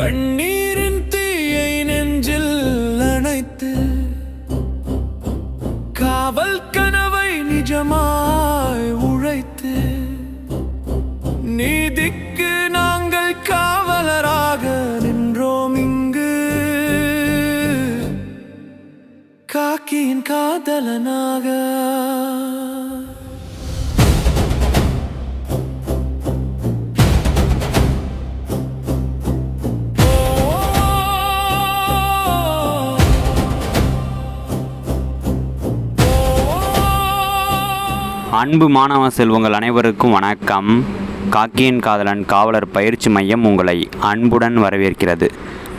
கண்ணீரின் அன்பு மாணவ செல்வங்கள் அனைவருக்கும் வணக்கம். காக்கியின் காதலன் காவலர் பயிற்சி மையம் உங்களை அன்புடன் வரவேற்கிறது.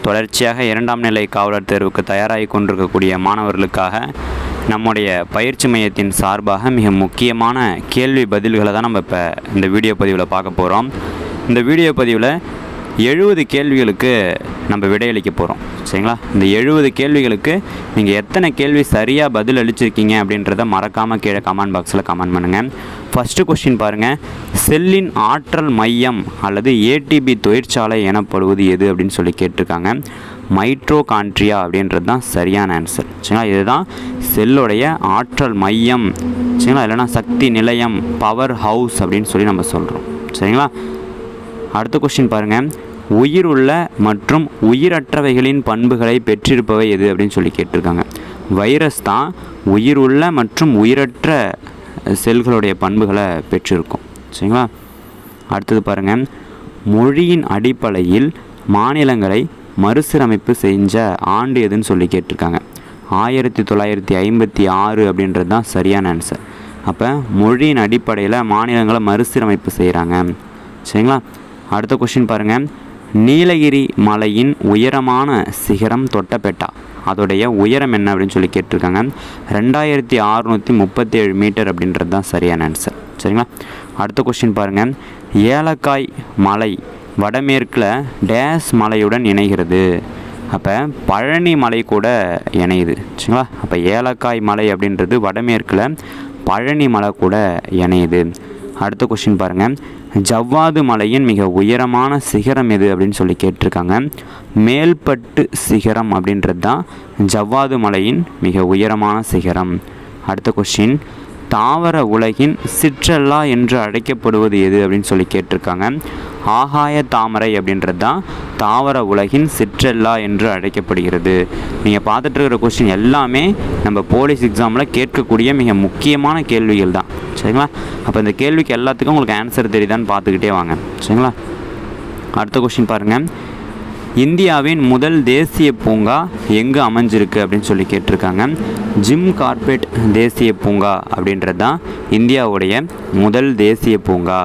தொடர்ச்சியாக இரண்டாம் நிலை காவலர் தேர்வுக்கு தயாராகி கொண்டிருக்கக்கூடிய மாணவர்களுக்காக நம்முடைய பயிற்சி மையத்தின் சார்பாக மிக முக்கியமான கேள்வி பதில்களை தான் நம்ம இப்போ இந்த வீடியோ பதிவில் பார்க்க போகிறோம் இந்த வீடியோ பதிவில் எழுபது கேள்விகளுக்கு நம்ம விடையளிக்க போகிறோம் சரிங்களா? இந்த எழுபது கேள்விகளுக்கு நீங்கள் எத்தனை கேள்வி சரியாக பதில் அளிச்சிருக்கீங்க அப்படின்றத மறக்காமல் கீழே கமெண்ட் பாக்ஸில் கமெண்ட் பண்ணுங்கள் ஃபஸ்ட்டு கொஸ்டின் பாருங்கள் செல்லின் ஆற்றல் மையம் அல்லது ஏடிபி தொழிற்சாலை எனப்படுவது எது அப்படின்னு சொல்லி கேட்டிருக்காங்க. மைட்ரோகான்ட்ரியா அப்படின்றது தான் சரியான ஆன்சர் சரிங்களா? இதுதான் செல்லுடைய ஆற்றல் மையம். சரிங்களா? இல்லைன்னா சக்தி நிலையம் பவர் ஹவுஸ் அப்படின்னு சொல்லி நம்ம சொல்கிறோம் சரிங்களா? அடுத்த கொஸ்டின் பாருங்க. உள்ள மற்றும் உயிரற்றவைகளின் பண்புகளை பெற்றிருப்பவை எது அப்படின்னு சொல்லி கேட்டிருக்காங்க. வைரஸ் தான் உயிர் உள்ள மற்றும் உயிரற்ற செல்களுடைய பண்புகளை பெற்றிருக்கும். சரிங்களா? அடுத்தது பாருங்க. மொழியின் அடிப்படையில் மாநிலங்களை மறுசீரமைப்பு செஞ்ச ஆண்டு எதுன்னு சொல்லி கேட்டிருக்காங்க. ஆயிரத்தி தொள்ளாயிரத்தி ஐம்பத்தி ஆறு அப்படின்றது தான் சரியான ஆன்சர் அப்போ மொழியின் அடிப்படையில் மாநிலங்களை மறுசீரமைப்பு செய்கிறாங்க சரிங்களா? அடுத்த கொஷின் பாருங்கள் நீலகிரி மலையின் உயரமான சிகரம் தொட்டபெட்டா. அதோடைய உயரம் என்ன அப்படின்னு சொல்லி கேட்டிருக்காங்க. ரெண்டாயிரத்தி அறுநூற்றி முப்பத்தி ஏழு மீட்டர் அப்படின்றது தான் சரியான ஆன்சர் சரிங்களா? அடுத்த கொஸ்டின் பாருங்கள் ஏலக்காய் மலை வடமேற்கில் டேஸ் மலையுடன் இணைகிறது. அப்போ பழனி மலை கூட இணையுது. சரிங்களா? அப்போ ஏலக்காய் மலை அப்படின்றது வடமேற்கில் பழனி மலை கூட இணையுது. அடுத்த கொஸ்டின் பாருங்கள் ஜவ்வாது மலையின் மிக உயரமான சிகரம் எது அப்படின்னு சொல்லி கேட்டிருக்காங்க. மேல்பட்டு சிகரம் அப்படின்றது தான் ஜவ்வாது மலையின் மிக உயரமான சிகரம். அடுத்த கொஸ்டின் தாவர உலகின் சிற்றல்லா என்று அழைக்கப்படுவது எது அப்படின்னு சொல்லி கேட்டிருக்காங்க. ஆகாய தாமரை அப்படின்றது தான் தாவர உலகின் சிற்றல்லா என்று அழைக்கப்படுகிறது. நீங்கள் பார்த்துட்டு இருக்கிற கொஸ்டின் எல்லாமே நம்ம போலீஸ் எக்ஸாமில் கேட்கக்கூடிய மிக முக்கியமான கேள்விகள் தான். சரிங்களா? அப்போ இந்த கேள்விக்கு எல்லாத்துக்கும் உங்களுக்கு ஆன்சர் தெரியுதான்னு பார்த்துக்கிட்டே வாங்க. சரிங்களா? அடுத்த கொஸ்டின் பாருங்கள் இந்தியாவின் முதல் தேசிய பூங்கா எங்கே அமைஞ்சிருக்கு அப்படின்னு சொல்லி கேட்டிருக்காங்க. ஜிம் கார்பெட் தேசிய பூங்கா அப்படின்றது தான் இந்தியாவுடைய முதல் தேசிய பூங்கா.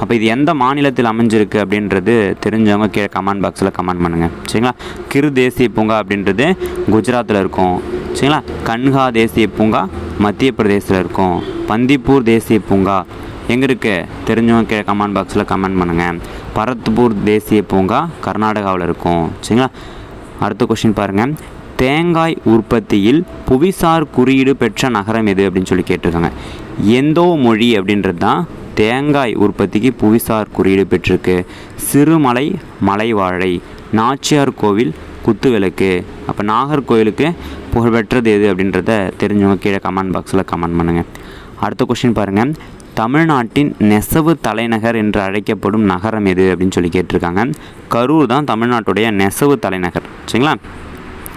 அப்போ இது எந்த மாநிலத்தில் அமைஞ்சிருக்கு அப்படின்றது தெரிஞ்சவங்க கீழே கமெண்ட் பாக்ஸில் கமெண்ட் பண்ணுங்கள் சரிங்களா? கிரு தேசிய பூங்கா அப்படின்றது குஜராத்தில் இருக்கும். சரிங்களா? கன்ஹா தேசிய பூங்கா மத்திய பிரதேசத்தில் இருக்கும். பந்திப்பூர் தேசிய பூங்கா எங்கே இருக்கு தெரிஞ்சவங்க கீழே கமெண்ட் பாக்ஸில் கமெண்ட் பண்ணுங்கள் பரத்பூர் தேசிய பூங்கா கர்நாடகாவில் இருக்கும். சரிங்களா? அடுத்த கொஷின் பாருங்கள் தேங்காய் உற்பத்தியில் புவிசார் குறியீடு பெற்ற நகரம் எது அப்படின்னு சொல்லி கேட்டிருக்காங்க. எந்தோ மொழி அப்படின்றது தான் தேங்காய் உற்பத்திக்கு புவிசார் குறியீடு பெற்றிருக்கு. சிறுமலை மலைவாழை நாச்சியார் கோவில் குத்துவிளக்கு. அப்போ நாகர்கோவிலுக்கு புகழ்பெற்றது எது அப்படின்றத தெரிஞ்சவங்க கீழே கமெண்ட் பாக்ஸில் கமெண்ட் பண்ணுங்கள் அடுத்த கொஷின் பாருங்கள் தமிழ்நாட்டின் நெசவு தலைநகர் என்று அழைக்கப்படும் நகரம் எது அப்படின்னு சொல்லி கேட்டிருக்காங்க. கரூர் தான் தமிழ்நாட்டுடைய நெசவு தலைநகர். சரிங்களா?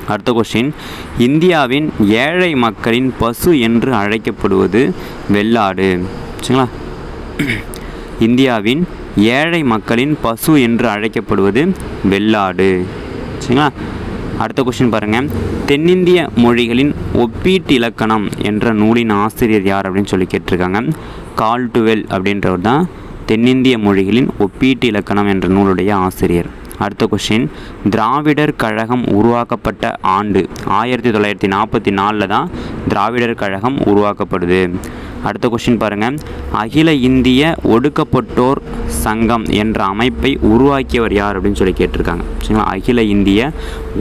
அடுத்த கொஸ்டின் இந்தியாவின் ஏழை மக்களின் பசு என்று அழைக்கப்படுவது வெள்ளாடு. சரிங்களா? இந்தியாவின் ஏழை மக்களின் பசு என்று அழைக்கப்படுவது வெள்ளாடு. சரிங்களா? அடுத்த கொஸ்டின் பாருங்கள் தென்னிந்திய மொழிகளின் ஒப்பீட்டு இலக்கணம் என்ற நூலின் ஆசிரியர் யார் அப்படின்னு சொல்லி கேட்டிருக்காங்க. கால்டுவெல் அப்படின்றவர் தான் தென்னிந்திய மொழிகளின் ஒப்பீட்டு இலக்கணம் என்ற நூலுடைய ஆசிரியர். அடுத்த கொஷின் திராவிடர் கழகம் உருவாக்கப்பட்ட ஆண்டு. ஆயிரத்தி தொள்ளாயிரத்தி நாற்பத்தி நாலில் தான் திராவிடர் கழகம் உருவாக்கப்படுது. அடுத்த கொஷின் பாருங்கள் அகில இந்திய ஒடுக்கப்பட்டோர் சங்கம் என்ற அமைப்பை உருவாக்கியவர் யார் அப்படின்னு சொல்லி கேட்டிருக்காங்க. சரிங்களா? அகில இந்திய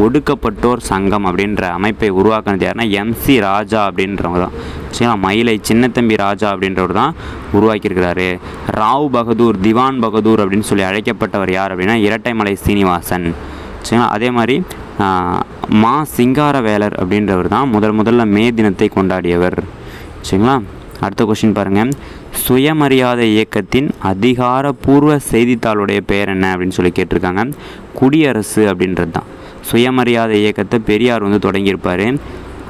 ஒடுக்கப்பட்டோர் சங்கம் அப்படின்ற அமைப்பை உருவாக்குனது யாருன்னா எம்சி ராஜா அப்படின்றவங்க தான். சரிங்களா? மயிலை சின்னத்தம்பி ராஜா அப்படின்றவர் தான் உருவாக்கியிருக்கிறாரு. ராவ் பகதூர் திவான் பகதூர் அப்படின்னு சொல்லி அழைக்கப்பட்டவர் யார் அப்படின்னா இரட்டைமலை சீனிவாசன். சரிங்களா? அதே மாதிரி மா சிங்காரவேலர் அப்படின்றவர் தான் முதல் முதல்ல மே தினத்தை கொண்டாடியவர். சரிங்களா? அடுத்த கொஷின் பாருங்கள் சுயமரியாதை இயக்கத்தின் அதிகாரப்பூர்வ செய்தித்தாளுடைய பெயர் என்ன அப்படின்னு சொல்லி கேட்டிருக்காங்க. குடியரசு அப்படின்றது தான். சுயமரியாதை இயக்கத்தை பெரியார் வந்து தொடங்கியிருப்பார்.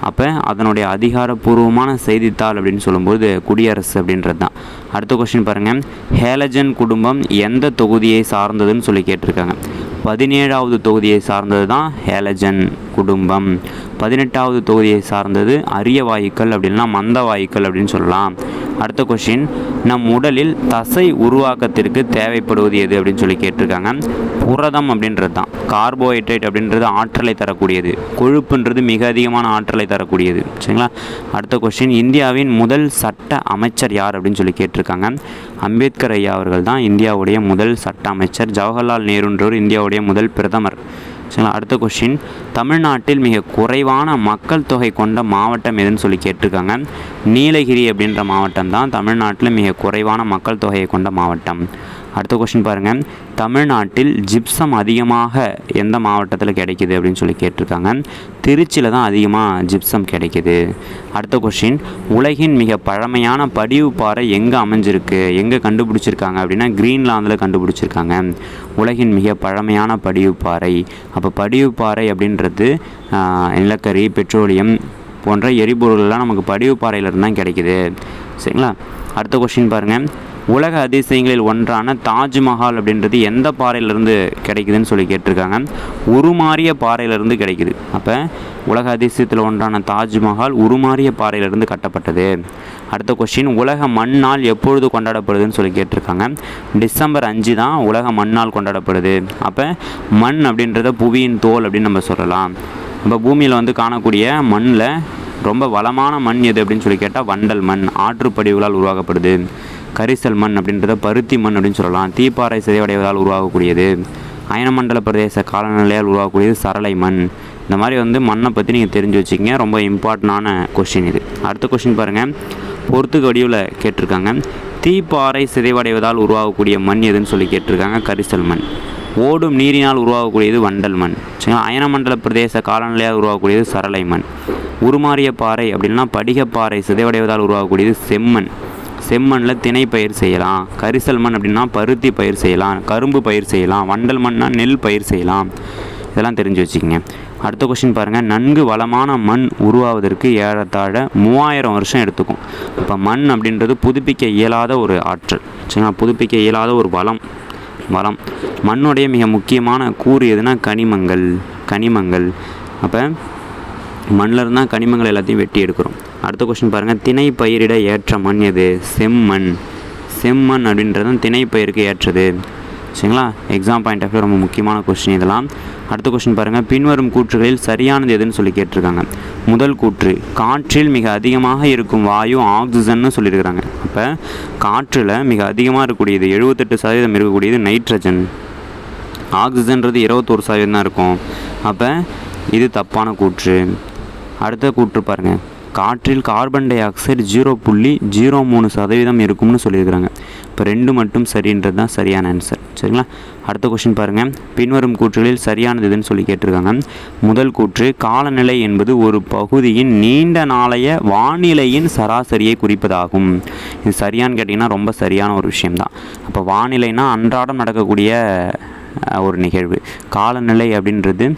அப்போ அதனுடைய அதிகாரப்பூர்வமான செய்தித்தாள் அப்படின்னு சொல்லும்போது குடியரசு அப்படின்றது தான். அடுத்த கொஸ்டின் பாருங்கள் ஹேலஜன் குடும்பம் எந்த தொகுதியை சார்ந்ததுன்னு சொல்லி கேட்டிருக்காங்க. பதினேழாவது தொகுதியை சார்ந்தது தான் ஹேலஜன். குடும்பம். பதினெட்டாவது தொகுதியை சார்ந்தது அரிய வாயுக்கள் அப்படின்னா மந்த வாயுக்கள் அப்படின்னு சொல்லலாம். அடுத்த கொஷின் நம் உடலில் தசை உருவாக்கத்திற்கு தேவைப்படுவது எது அப்படின்னு சொல்லி கேட்டிருக்காங்க. புரதம் அப்படின்றது தான். கார்போஹைட்ரேட் அப்படின்றது ஆற்றலை தரக்கூடியது. கொழுப்புன்றது மிக அதிகமான ஆற்றலை தரக்கூடியது. சரிங்களா? அடுத்த கொஸ்டின் இந்தியாவின் முதல் சட்ட அமைச்சர் யார் அப்படின்னு சொல்லி கேட்டிருக்காங்க. அம்பேத்கர் ஐயா அவர்கள் தான் இந்தியாவுடைய முதல் சட்ட அமைச்சர். ஜவஹர்லால் நேருன்றவர் இந்தியாவுடைய முதல் பிரதமர். சரிங்களா? அடுத்த கொஷின் தமிழ்நாட்டில் மிக குறைவான மக்கள் தொகை கொண்ட மாவட்டம் எதுன்னு சொல்லி கேட்டிருக்காங்க. நீலகிரி அப்படின்ற மாவட்டம் தான் தமிழ்நாட்டில் மிக குறைவான மக்கள் தொகையை கொண்ட மாவட்டம். அடுத்த கொஷின் பாருங்கள் தமிழ்நாட்டில் ஜிப்சம் அதிகமாக எந்த மாவட்டத்தில் கிடைக்குது அப்படின்னு சொல்லி கேட்டிருக்காங்க. திருச்சியில் தான் அதிகமாக ஜிப்சம் கிடைக்குது. அடுத்த கொஷின் உலகின் மிக பழமையான படிவு பாறை எங்கே அமைஞ்சிருக்கு? எங்கே கண்டுபிடிச்சிருக்காங்க அப்படின்னா கிரீன்லாந்தில் கண்டுபிடிச்சிருக்காங்க. உலகின் மிக பழமையான படிவு பாறை. அப்போ படிவு பாறை அப்படின்றது நிலக்கரி பெட்ரோலியம் போன்ற எரிபொருள்கள்லாம் நமக்கு படிவு பாறையிலிருந்து தான் கிடைக்குது. சரிங்களா? அடுத்த கொஷின் பாருங்கள் உலக அதிசயங்களில் ஒன்றான தாஜ்மஹால் அப்படின்றது எந்த பாறையிலிருந்து கிடைக்குதுன்னு சொல்லி கேட்டிருக்காங்க. உருமாறிய பாறையிலிருந்து கிடைக்குது. அப்போ உலக அதிசயத்தில் ஒன்றான தாஜ்மஹால் உருமாறிய பாறையிலிருந்து கட்டப்பட்டது. அடுத்த கொஸ்டின் உலக மண்ணால் எப்பொழுது கொண்டாடப்படுதுன்னு சொல்லி கேட்டிருக்காங்க. டிசம்பர் அஞ்சு தான் உலக மண்ணால் கொண்டாடப்படுது. அப்போ மண் அப்படின்றத புவியின் தோல் அப்படின்னு நம்ம சொல்லலாம். நம்ம பூமியில் வந்து காணக்கூடிய மண்ணில் ரொம்ப வளமான மண் எது அப்படின்னு சொல்லி கேட்டால் வண்டல் மண் ஆற்றுப்படிவுகளால் உருவாக்கப்படுது. கரிசல் மண் அப்படின்றத பருத்தி மண் அப்படின்னு சொல்லலாம். தீப்பாறை சிதைவடைவதால் உருவாகக்கூடியது. அயனமண்டல பிரதேச காலநிலையால் உருவாகக்கூடியது சரளை மண். இந்த மாதிரி வந்து மண்ணை பற்றி நீங்கள் தெரிஞ்சு வச்சுக்கங்க. ரொம்ப இம்பார்ட்டண்டான கொஷின் இது. அடுத்த கொஷின் பாருங்கள் பொறுத்துக்கு வடிவில் கேட்டிருக்காங்க. தீப்பாறை சிதைவடைவதால் உருவாகக்கூடிய மண் எதுன்னு சொல்லி கேட்டிருக்காங்க. கரிசல் மண். ஓடும் நீரினால் உருவாகக்கூடியது வண்டல் மண். சரிங்களா? அயனமண்டல பிரதேச காலநிலையால் உருவாகக்கூடியது சரளை மண். உருமாறிய பாறை அப்படின்னா படிகப்பாறை சிதைவடைவதால் உருவாகக்கூடியது செம்மண். செம்மண்ணில் திணை பயிர் செய்யலாம். கரிசல் மண் அப்படின்னா பருத்தி பயிர் செய்யலாம். கரும்பு பயிர் செய்யலாம். வண்டல் மண்ணா நெல் பயிர் செய்யலாம். இதெல்லாம் தெரிஞ்சு வச்சுக்கோங்க. அடுத்த கொஷின் பாருங்கள் நன்கு வளமான மண் உருவாவதற்கு ஏறத்தாழ மூவாயிரம் வருஷம் எடுத்துக்கும். இப்போ மண் அப்படின்றது புதுப்பிக்க இயலாத ஒரு ஆற்றல். சரிங்களா? புதுப்பிக்க இயலாத ஒரு வளம். வளம். மண்ணுடைய மிக முக்கியமான கூறு எதுனா கனிமங்கள். கனிமங்கள். அப்போ மண்ணில் இருந்தால் கனிமங்கள் எல்லாத்தையும் வெட்டி எடுக்கிறோம். அடுத்த கொஸ்டின் பாருங்கள் திணை பயிரிட ஏற்ற மண் எது? செம்மண். செம்மண் அப்படின்றது திணை பயிருக்கு ஏற்றது. சரிங்களா? எக்ஸாம் பாயிண்ட் ஆஃப் ரொம்ப முக்கியமான கொஸ்டின் இதெல்லாம். அடுத்த கொஸ்டின் பாருங்கள் பின்வரும் கூற்றுகளில் சரியானது எதுன்னு சொல்லி கேட்டிருக்காங்க. முதல் கூற்று காற்றில் மிக அதிகமாக இருக்கும் வாயு ஆக்சிஜன்னு சொல்லியிருக்கிறாங்க. அப்போ காற்றில் மிக அதிகமாக இருக்கக்கூடியது எழுபத்தெட்டு சதவீதம் இருக்கக்கூடியது நைட்ரஜன் ஆக்சிஜன்றது இருபத்தோரு சதவீதம் தான் இருக்கும். அப்போ இது தப்பான கூற்று. அடுத்த கூற்று பாருங்கள் காற்றில் கார்பன் டை ஆக்சைடு ஜீரோ புள்ளி ஜீரோ மூணு சதவீதம் இருக்கும்னு சொல்லியிருக்கிறாங்க. இப்போ ரெண்டு மட்டும் சரின்றது தான் சரியான ஆன்சர் சரிங்களா? அடுத்த கொஷின் பாருங்கள் பின்வரும் கூற்றுகளில் சரியானது எதுன்னு சொல்லி கேட்டிருக்காங்க. முதல் கூற்று காலநிலை என்பது ஒரு பகுதியின் நீண்ட நாளைய வானிலையின் சராசரியை குறிப்பதாகும். இது சரியான்னு கேட்டிங்கன்னா ரொம்ப சரியான ஒரு விஷயம்தான். அப்போ வானிலைனா அன்றாடம் நடக்கக்கூடிய ஒரு நிகழ்வு. காலநிலை அப்படின்றது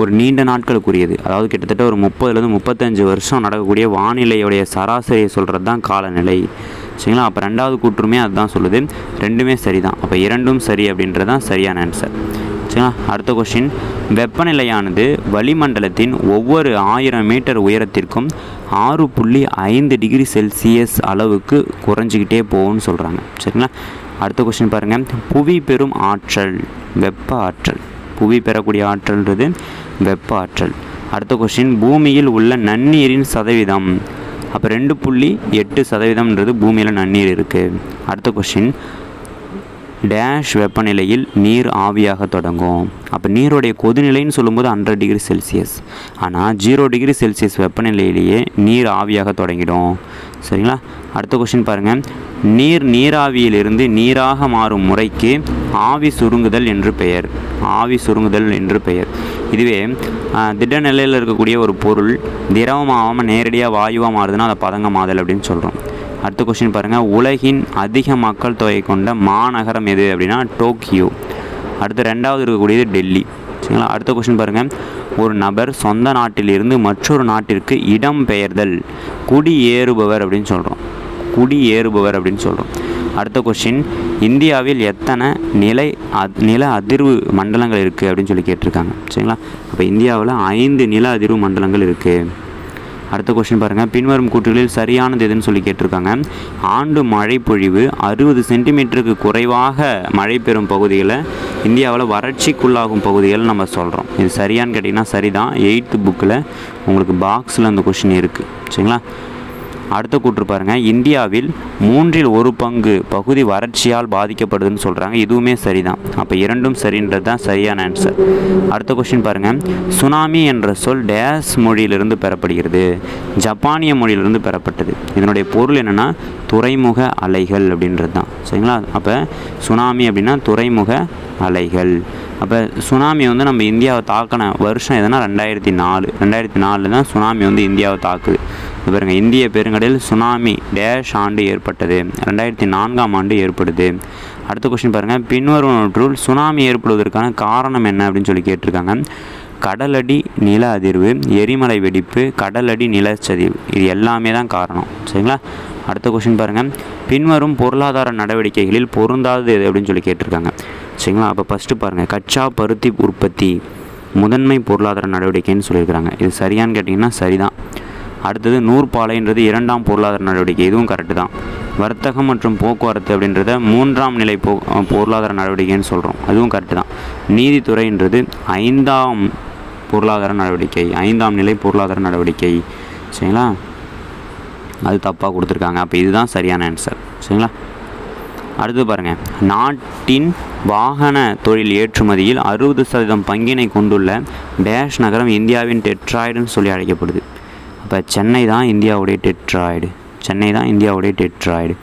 ஒரு நீண்ட நாட்களுக்குரியது. அதாவது கிட்டத்தட்ட ஒரு முப்பதுலேருந்து முப்பத்தஞ்சு வருஷம் நடக்கக்கூடிய வானிலையுடைய சராசரியை சொல்கிறது தான் காலநிலை. சரிங்களா? அப்போ ரெண்டாவது கூற்றுமே அதுதான் சொல்லுது. ரெண்டுமே சரி தான் அப்போ இரண்டும் சரி அப்படின்றது தான் சரியான ஆன்சர் சரிங்களா? அடுத்த கொஷின் வெப்பநிலையானது வளிமண்டலத்தின் ஒவ்வொரு ஆயிரம் மீட்டர் உயரத்திற்கும் ஆறு புள்ளி ஐந்து டிகிரி செல்சியஸ் அளவுக்கு குறைஞ்சிக்கிட்டே போகும்னு சொல்கிறாங்க சரிங்களா? அடுத்த கொஸ்டின் பாருங்கள் புவி பெறும் ஆற்றல் வெப்ப ஆற்றல். புவி பெறக்கூடிய ஆற்றல்ன்றது வெப்ப ஆற்றல். அடுத்த கொஸ்டின் பூமியில் உள்ள நன்னீரின் சதவீதம். அப்போ ரெண்டு புள்ளி எட்டு சதவீதம்ன்றது பூமியில் நன்னீர் இருக்குது அடுத்த கொஸ்டின் டேஷ் வெப்பநிலையில் நீர் ஆவியாக தொடங்கும். அப்போ நீருடைய கொதிநிலைன்னு சொல்லும்போது ஹண்ட்ரட் டிகிரி செல்சியஸ் ஆனால் ஜீரோ டிகிரி செல்சியஸ் வெப்பநிலையிலேயே நீர் ஆவியாக தொடங்கிடும். சரிங்களா? அடுத்த கொஷின் பாருங்கள் நீர் நீராவியிலிருந்து நீராக மாறும் முறைக்கு ஆவி சுருங்குதல் என்று பெயர். ஆவி சுருங்குதல் என்று பெயர். இதுவே திட நிலையில் இருக்கக்கூடிய ஒரு பொருள் திரவமாகாமல் நேரடியாக வாயுவாக மாறுதுன்னா அதை பதங்கமாதல் அப்படின்னு சொல்கிறோம் அடுத்த கொஷின் பாருங்கள் உலகின் அதிக மக்கள் தொகை கொண்ட மாநகரம் எது அப்படின்னா டோக்கியோ. அடுத்து ரெண்டாவது இருக்கக்கூடியது டெல்லி. சரிங்களா அடுத்த கொஸ்டின் பாருங்கள் ஒரு நபர் சொந்த நாட்டிலிருந்து மற்றொரு நாட்டிற்கு இடம் பெயர்தல். குடியேறுபவர் அப்படின்னு சொல்கிறோம் குடியேறுபவர் அப்படின்னு சொல்கிறோம் அடுத்த கொஸ்டின் இந்தியாவில் எத்தனை நிலை அத் நில அதிர்வு மண்டலங்கள் இருக்குது அப்படின்னு சொல்லி கேட்டிருக்காங்க. சரிங்களா? அப்போ இந்தியாவில் ஐந்து நில அதிர்வு மண்டலங்கள் இருக்குது அடுத்த கொஸ்டின் பாருங்கள் பின்வரும் கூற்றுகளில் சரியானது எதுன்னு சொல்லி கேட்டிருக்காங்க. ஆண்டு மழை பொழிவு அறுபது சென்டிமீட்டருக்கு குறைவாக மழை பெறும் பகுதிகளை இந்தியாவில் வறட்சிக்குள்ளாகும் பகுதிகள் நம்ம சொல்கிறோம் இது சரியான்னு கேட்டிங்கன்னா சரிதான். எயித்து புக்கில் உங்களுக்கு பாக்ஸில் அந்த கொஷின் இருக்குது சரிங்களா? அடுத்த கூற்று பாருங்கள் இந்தியாவில் மூன்றில் ஒரு பங்கு பகுதி வறட்சியால் பாதிக்கப்படுதுன்னு சொல்கிறாங்க இதுவுமே சரிதான். அப்போ இரண்டும் சரின்றது தான் சரியான ஆன்சர் அடுத்த கொஸ்டின் பாருங்கள் சுனாமி என்ற சொல் டேஸ் மொழியிலிருந்து பெறப்படுகிறது. ஜப்பானிய மொழியிலிருந்து பெறப்பட்டது. இதனுடைய பொருள் என்னென்னா துறைமுக அலைகள் அப்படின்றது தான். சரிங்களா? அப்போ சுனாமி அப்படின்னா துறைமுக அலைகள். அப்போ சுனாமி வந்து நம்ம இந்தியாவை தாக்கின வருஷம் எதுனா ரெண்டாயிரத்தி நாலு. ரெண்டாயிரத்தி நாலில் தான் சுனாமி வந்து இந்தியாவை தாக்குது. பாருங்க இந்திய பெருங்கடலில் சுனாமி டேஷ் ஆண்டு ஏற்பட்டது. ரெண்டாயிரத்தி நான்காம் ஆண்டு ஏற்படுது. அடுத்த கொஸ்டின் பாருங்கள் பின்வருவனற்றுள் சுனாமி ஏற்படுவதற்கான காரணம் என்ன அப்படின்னு சொல்லி கேட்டிருக்காங்க. கடலடி நில அதிர்வு எரிமலை வெடிப்பு கடலடி நிலச்சதிவு இது எல்லாமே தான் காரணம். சரிங்களா? அடுத்த கொஸ்டின் பாருங்கள் பின்வரும் பொருளாதார நடவடிக்கைகளில் பொருந்தாதது எது அப்படின்னு சொல்லி கேட்டிருக்காங்க. சரிங்களா? அப்போ ஃபஸ்ட்டு பாருங்கள் கச்சா பருத்தி உற்பத்தி முதன்மை பொருளாதார நடவடிக்கைன்னு சொல்லியிருக்கிறாங்க இது சரியான்னு கேட்டிங்கன்னா சரிதான். அடுத்தது நூற்பாலைன்றது இரண்டாம் பொருளாதார நடவடிக்கை. இதுவும் கரெக்டு தான். வர்த்தகம் மற்றும் போக்குவரத்து அப்படின்றத மூன்றாம் நிலை போ பொருளாதார நடவடிக்கைன்னு சொல்கிறோம் அதுவும் கரெக்டு தான். நீதித்துறைன்றது ஐந்தாம் பொருளாதார நடவடிக்கை. ஐந்தாம் நிலை பொருளாதார நடவடிக்கை. சரிங்களா? அது தப்பாக கொடுத்துருக்காங்க. அப்போ இதுதான் சரியான ஆன்சர் சரிங்களா? அடுத்து பாருங்கள் நாட்டின் வாகன தொழில் ஏற்றுமதியில் அறுபது சதவீதம் பங்கினை கொண்டுள்ள டேஷ் நகரம் இந்தியாவின் டெட்ராய்டுன்னு சொல்லி அழைக்கப்படுது. அப்போ சென்னை தான் இந்தியாவுடைய டெட்ராய்டு. சென்னை தான் இந்தியாவுடைய டெட்ராய்டு.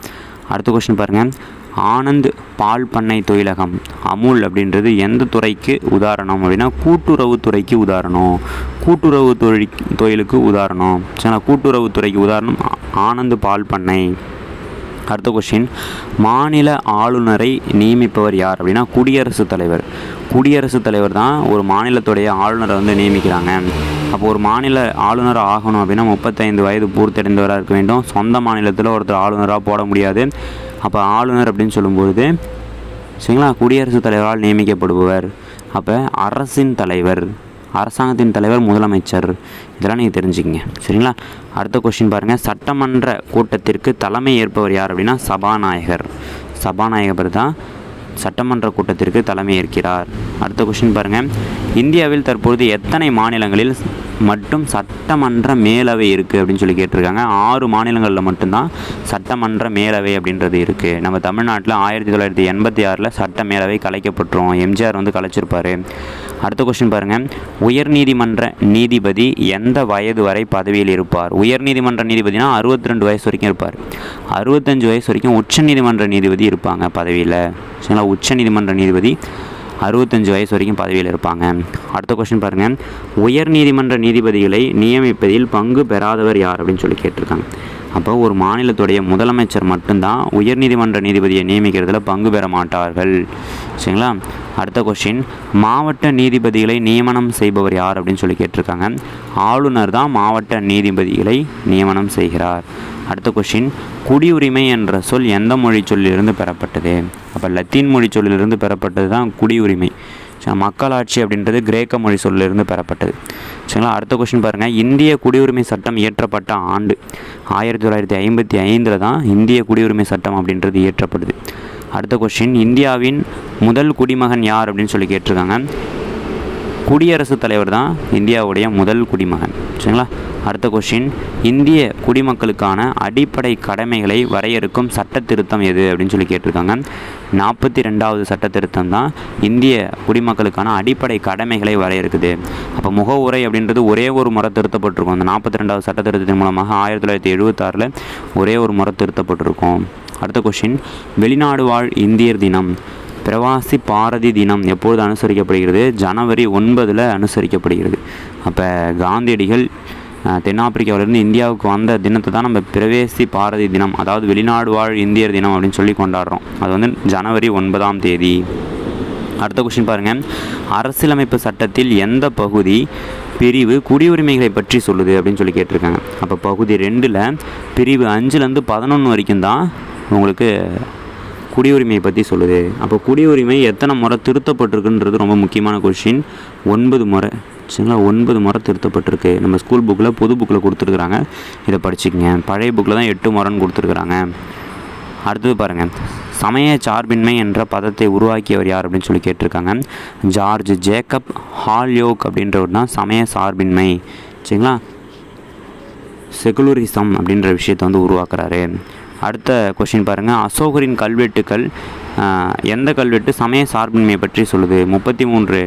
அடுத்த கொஸ்டின் பாருங்கள் ஆனந்த் பால் பண்ணை தொழிலகம் அமுல் அப்படின்றது எந்த துறைக்கு உதாரணம் அப்படின்னா கூட்டுறவு துறைக்கு உதாரணம். கூட்டுறவு தொழில் தொழிலுக்கு உதாரணம். சரிங்களா? கூட்டுறவு துறைக்கு உதாரணம் ஆனந்த் பால் பண்ணை. அடுத்த கொஷின் மாநில ஆளுநரை நியமிப்பவர் யார் அப்படின்னா குடியரசுத் தலைவர். குடியரசுத் தலைவர் தான் ஒரு மாநிலத்துடைய ஆளுநரை வந்து நியமிக்கிறாங்க. அப்போ ஒரு மாநில ஆளுநர் ஆகணும் அப்படின்னா முப்பத்தைந்து வயது பூர்த்தடைந்தவராக இருக்க வேண்டும். சொந்த மாநிலத்தில் ஒருத்தர் ஆளுநராக போட முடியாது. அப்போ ஆளுநர் அப்படின்னு சொல்லும்பொழுது சரிங்களா? குடியரசுத் தலைவரால் நியமிக்கப்படுபவர். அப்போ அரசின் தலைவர் அரசாங்கத்தின் தலைவர் முதலமைச்சர். இதெல்லாம் நீங்கள் தெரிஞ்சுக்கங்க. சரிங்களா? அடுத்த கொஷின் பாருங்கள் சட்டமன்ற கூட்டத்திற்கு தலைமை ஏற்பவர் யார் அப்படின்னா சபாநாயகர். சபாநாயகர் தான் சட்டமன்ற கூட்டத்திற்கு தலைமை ஏற்கிறார். அடுத்த கொஷின் பாருங்கள் இந்தியாவில் தற்பொழுது எத்தனை மாநிலங்களில் மட்டும் சட்டமன்ற மேலவை இருக்குது அப்படின்னு சொல்லி கேட்டிருக்காங்க. ஆறு மாநிலங்களில் மட்டும்தான் சட்டமன்ற மேலவை அப்படின்றது இருக்குது நம்ம தமிழ்நாட்டில் ஆயிரத்தி தொள்ளாயிரத்தி எண்பத்தி ஆறில் சட்ட மேலவை கலைக்கப்பட்டுரும். எம்ஜிஆர் வந்து கலைச்சிருப்பார். அடுத்த கொஸ்டின் பாருங்கள் உயர்நீதிமன்ற நீதிபதி எந்த வயது வரை பதவியில் இருப்பார்? உயர்நீதிமன்ற நீதிபதினா அறுபத்தி ரெண்டு வயசு வரைக்கும் இருப்பார். அறுபத்தஞ்சு வயசு வரைக்கும் உச்சநீதிமன்ற நீதிபதி இருப்பாங்க பதவியில். சரிங்களா? உச்சநீதிமன்ற நீதிபதி அறுபத்தஞ்சு வயசு வரைக்கும் பதவியில் இருப்பாங்க. அடுத்த கொஸ்டின் பாருங்கள் உயர்நீதிமன்ற நீதிபதிகளை நியமிப்பதில் பங்கு பெறாதவர் யார் அப்படின்னு சொல்லி கேட்டிருக்காங்க. அப்போ ஒரு மாநிலத்துடைய முதலமைச்சர் மட்டும்தான் உயர்நீதிமன்ற நீதிபதியை நியமிக்கிறதுல பங்கு பெற மாட்டார்கள். சரிங்களா? அடுத்த கொஸ்டின் மாவட்ட நீதிபதிகளை நியமனம் செய்பவர் யார் அப்படின்னு சொல்லி கேட்டிருக்காங்க. ஆளுநர் தான் மாவட்ட நீதிபதிகளை நியமனம் செய்கிறார். அடுத்த கொஸ்டின் குடியுரிமை என்ற சொல் எந்த மொழி சொல்லிலிருந்து பெறப்பட்டது? அப்போ லத்தீன் மொழி சொல்லிலிருந்து பெறப்பட்டது தான் குடியுரிமை. மக்களாட்சி அப்படின்றது கிரேக்க மொழி சொல்லிலிருந்து பெறப்பட்டது. சரிங்களா? அடுத்த கொஸ்டின் பாருங்கள் இந்திய குடியுரிமை சட்டம் இயற்றப்பட்ட ஆண்டு. ஆயிரத்தி தொள்ளாயிரத்தி ஐம்பத்தி ஐந்தில் தான் இந்திய குடியுரிமை சட்டம் அப்படின்றது இயற்றப்படுது. அடுத்த கொஸ்டின் இந்தியாவின் முதல் குடிமகன் யார் அப்படின்னு சொல்லி கேட்டிருக்காங்க. குடியரசுத் தலைவர் தான் இந்தியாவுடைய முதல் குடிமகன். சரிங்களா? அடுத்த கொஷின் இந்திய குடிமக்களுக்கான அடிப்படை கடமைகளை வரையறுக்கும் சட்ட திருத்தம் எது அப்படின்னு சொல்லி கேட்டிருக்காங்க. நாற்பத்தி ரெண்டாவது சட்ட திருத்தம் தான் இந்திய குடிமக்களுக்கான அடிப்படை கடமைகளை வரையறுக்குது. அப்போ முகவுரை அப்படின்றது ஒரே ஒரு முறை திருத்தப்பட்டிருக்கும். அந்த நாற்பத்தி ரெண்டாவது சட்ட திருத்தத்தின் மூலமாக ஆயிரத்தி தொள்ளாயிரத்தி எழுபத்தாறில் ஒரே ஒரு முறை திருத்தப்பட்டிருக்கும். அடுத்த கொஷின் வெளிநாடு வாழ் இந்தியர் தினம். பிரவாசி பாரதி தினம் எப்பொழுது அனுசரிக்கப்படுகிறது? ஜனவரி ஒன்பதில் அனுசரிக்கப்படுகிறது. அப்போ காந்தியடிகள் தென்னாப்பிரிக்காவிலிருந்து இந்தியாவுக்கு வந்த தினத்தை தான் நம்ம பிரவேசி பாரதி தினம் அதாவது வெளிநாடு வாழ் இந்தியர் தினம் அப்படின்னு சொல்லி கொண்டாடுறோம். அது வந்து ஜனவரி ஒன்பதாம் தேதி. அடுத்த கொஸ்டின் பாருங்கள் அரசியலமைப்பு சட்டத்தில் எந்த பகுதி பிரிவு குடியுரிமைகளை பற்றி சொல்லுது அப்படின்னு சொல்லி கேட்டிருக்காங்க. அப்போ பகுதி ரெண்டில் பிரிவு அஞ்சுலேருந்து பதினொன்று வரைக்கும் தான் உங்களுக்கு குடியுரிமையை பற்றி சொல்லுது. அப்போ குடியுரிமை எத்தனை முறை திருத்தப்பட்டிருக்குன்றது ரொம்ப முக்கியமான கொஷின் ஒன்பது முறை. சரிங்களா? ஒன்பது முறை திருத்தப்பட்டிருக்கு. நம்ம ஸ்கூல் புக்கில் புது புக்கில் கொடுத்துருக்குறாங்க. இதை படிச்சுக்கங்க. பழைய புக்கில் தான் எட்டு முறைன்னு கொடுத்துருக்குறாங்க. அடுத்தது பாருங்கள் சமய சார்பின்மை என்ற பதத்தை உருவாக்கியவர் யார் அப்படின்னு சொல்லி கேட்டிருக்காங்க. ஜார்ஜ் ஜேக்கப் ஹால்யோக் அப்படின்றவர் தான் சமய சார்பின்மை. சரிங்களா? செகுலரிசம் அப்படின்ற விஷயத்தை வந்து உருவாக்குறாரு. அடுத்த கொஷின் பாருங்கள் அசோகரின் கல்வெட்டுக்கள் எந்த கல்வெட்டு சமய சார்பின்மையை பற்றி சொல்லுது? முப்பத்தி மூன்று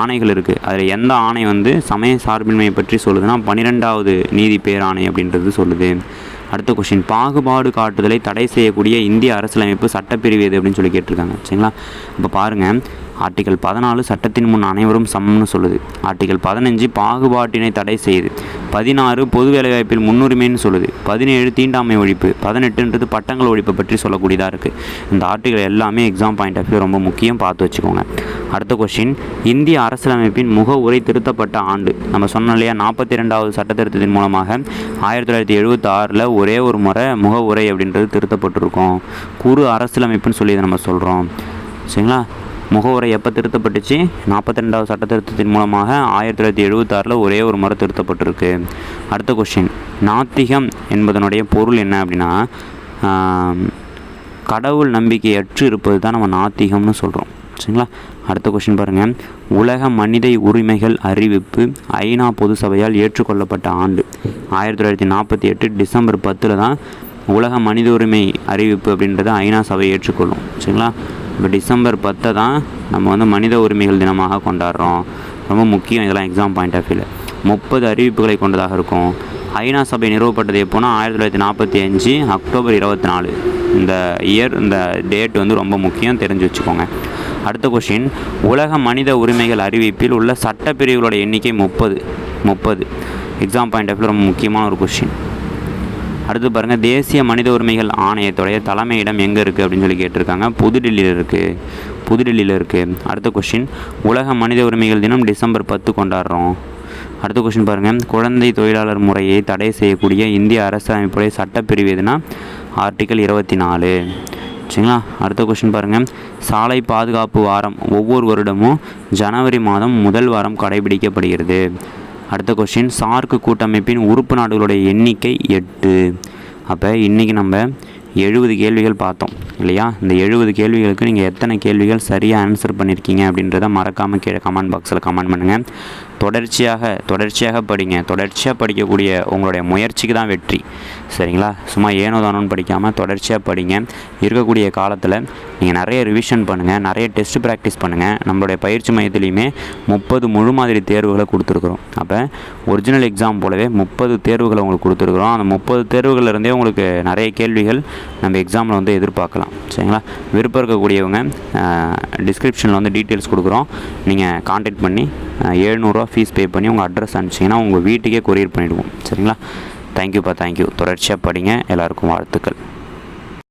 ஆணைகள் இருக்குது அதில் எந்த ஆணை வந்து சமய சார்பின்மையை பற்றி சொல்லுதுன்னா பன்னிரெண்டாவது நீதி பேராணை அப்படின்றது சொல்லுது. அடுத்த கொஷின் பாகுபாடு காட்டுதலை தடை செய்யக்கூடிய இந்திய அரசியலமைப்பு சட்டப்பிரிவு எது அப்படின்னு சொல்லி கேட்டிருக்காங்க. சரிங்களா? இப்போ பாருங்கள் ஆர்டிகல் பதினாலு சட்டத்தின் முன் அனைவரும் சமம்னு சொல்லுது. ஆர்டிகல் பதினஞ்சு பாகுபாட்டினை தடை செய்யுது பதினாறு பொது வேலைவாய்ப்பில் முன்னுரிமைன்னு சொல்லுது. பதினேழு தீண்டாமை ஒழிப்பு. பதினெட்டுன்றது பட்டங்கள் ஒழிப்பை பற்றி சொல்லக்கூடியதாக இருக்குது இந்த ஆர்டிகல் எல்லாமே எக்ஸாம் பாயிண்ட் ஆஃப் வியூ ரொம்ப முக்கியம் பார்த்து வச்சுக்கோங்க. அடுத்த கொஷின் இந்திய அரசியலமைப்பின் முக உரை திருத்தப்பட்ட ஆண்டு. நம்ம சொன்னோம் இல்லையா நாற்பத்தி ரெண்டாவது சட்ட திருத்தத்தின் மூலமாக ஆயிரத்தி தொள்ளாயிரத்தி எழுபத்தி ஆறில் ஒரே ஒரு முறை முக உரை அப்படின்றது திருத்தப்பட்டிருக்கும். குறு அரசியலமைப்புன்னு சொல்லி இதை நம்ம சொல்கிறோம் சரிங்களா? முகவுரை எப்போ திருத்தப்பட்டுச்சு? நாற்பத்தி ரெண்டாவது சட்ட திருத்தத்தின் மூலமாக ஆயிரத்தி தொள்ளாயிரத்தி எழுபத்தாறில் ஒரே ஒரு முறை திருத்தப்பட்டிருக்கு. அடுத்த கொஷின் நாத்திகம் என்பதனுடைய பொருள் என்ன அப்படின்னா கடவுள் நம்பிக்கையற்று இருப்பது தான் நம்ம நாத்திகம்னு சொல்கிறோம் சரிங்களா? அடுத்த கொஸ்டின் பாருங்கள் உலக மனித உரிமைகள் அறிவிப்பு ஐநா பொது சபையால் ஏற்றுக்கொள்ளப்பட்ட ஆண்டு. ஆயிரத்தி தொள்ளாயிரத்தி நாற்பத்தி எட்டு டிசம்பர் பத்தில் தான் உலக மனித உரிமை அறிவிப்பு அப்படின்றத ஐநா சபை ஏற்றுக்கொள்ளும். சரிங்களா? இப்போ டிசம்பர் பத்தை தான் நம்ம வந்து மனித உரிமைகள் தினமாக கொண்டாடுறோம். ரொம்ப முக்கியம் இதெல்லாம் எக்ஸாம் பாயிண்ட் ஆஃப் வியூவில் முப்பது அறிவிப்புகளை கொண்டதாக இருக்கும். ஐநா சபை நிறுவப்பட்டது எப்போனா ஆயிரத்தி தொள்ளாயிரத்தி நாற்பத்தி அஞ்சு அக்டோபர் இருபத்தி நாலு. இந்த இயர் இந்த டேட் வந்து ரொம்ப முக்கியம் தெரிஞ்சு வச்சுக்கோங்க. அடுத்த கொஷின் உலக மனித உரிமைகள் அறிவிப்பில் உள்ள சட்டப்பிரிவுகளோட எண்ணிக்கை முப்பது. முப்பது. எக்ஸாம் பாயிண்ட் ஆஃப் ரொம்ப முக்கியமான ஒரு கொஷின் அடுத்து பாருங்கள் தேசிய மனித உரிமைகள் ஆணையத்துடைய தலைமையிடம் எங்கே இருக்குது அப்படின்னு சொல்லி கேட்டிருக்காங்க. புதுடில்லியில் இருக்குது புதுடில்லியில் இருக்குது அடுத்த கொஷின் உலக மனித உரிமைகள் தினம் டிசம்பர் பத்து கொண்டாடுறோம். அடுத்த கொஷின் பாருங்கள் குழந்தை தொழிலாளர் முறையை தடை செய்யக்கூடிய இந்திய அரசியலமைப்புடைய சட்டப்பிரிவு எதுனா? ஆர்டிக்கல் இருபத்தி நாலு சரிங்களா? அடுத்த கொஷின் பாருங்கள் சாலை பாதுகாப்பு வாரம் ஒவ்வொரு வருடமும் ஜனவரி மாதம் முதல் வாரம் கடைபிடிக்கப்படுகிறது. அடுத்த கொஷின் சார்க்கு கூட்டமைப்பின் உறுப்பு நாடுகளுடைய எண்ணிக்கை எட்டு. அப்போ இன்றைக்கி நம்ம எழுபது கேள்விகள் பார்த்தோம் இல்லையா? இந்த எழுபது கேள்விகளுக்கு நீங்கள் எத்தனை கேள்விகள் சரியாக ஆன்சர் பண்ணியிருக்கீங்க அப்படின்றத மறக்காமல் கீழே கமெண்ட் பாக்ஸில் கமெண்ட் பண்ணுங்கள் தொடர்ச்சியாக தொடர்ச்சியாக படிங்க. தொடர்ச்சியாக படிக்கக்கூடிய உங்களுடைய முயற்சிக்கு தான் வெற்றி. சரிங்களா? சும்மா ஏனோ தானோன்னு படிக்காமல் தொடர்ச்சியாக படிங்க. இருக்கக்கூடிய காலத்தில் நீங்கள் நிறைய ரிவிஷன் பண்ணுங்கள் நிறைய டெஸ்ட் ப்ராக்டிஸ் பண்ணுங்கள் நம்மளுடைய பயிற்சி மையத்துலேயுமே முப்பது முழு மாதிரி தேர்வுகளை கொடுத்துருக்குறோம். அப்போ ஒரிஜினல் எக்ஸாம் போலவே முப்பது தேர்வுகளை உங்களுக்கு கொடுத்துருக்குறோம். அந்த முப்பது தேர்வுகளிலிருந்தே உங்களுக்கு நிறைய கேள்விகள் நம்ம எக்ஸாமில் வந்து எதிர்பார்க்கலாம். சரிங்களா? விருப்பம் இருக்கக்கூடியவங்க டிஸ்கிரிப்ஷனில் வந்து டீட்டெயில்ஸ் கொடுக்குறோம். நீங்கள் காண்டாக்ட் பண்ணி எழுநூறுவா ஃபீஸ் பே பண்ணி உங்கள் அட்ரஸ் அனுப்பிச்சிங்கன்னா உங்கள் வீட்டுக்கே கொரியர் பண்ணிவிடுவோம் சரிங்களா? தேங்க்யூப்பா தேங்க்யூ தொடர்ச்சியாக படிங்க. எல்லாருக்கும் வாழ்த்துக்கள்.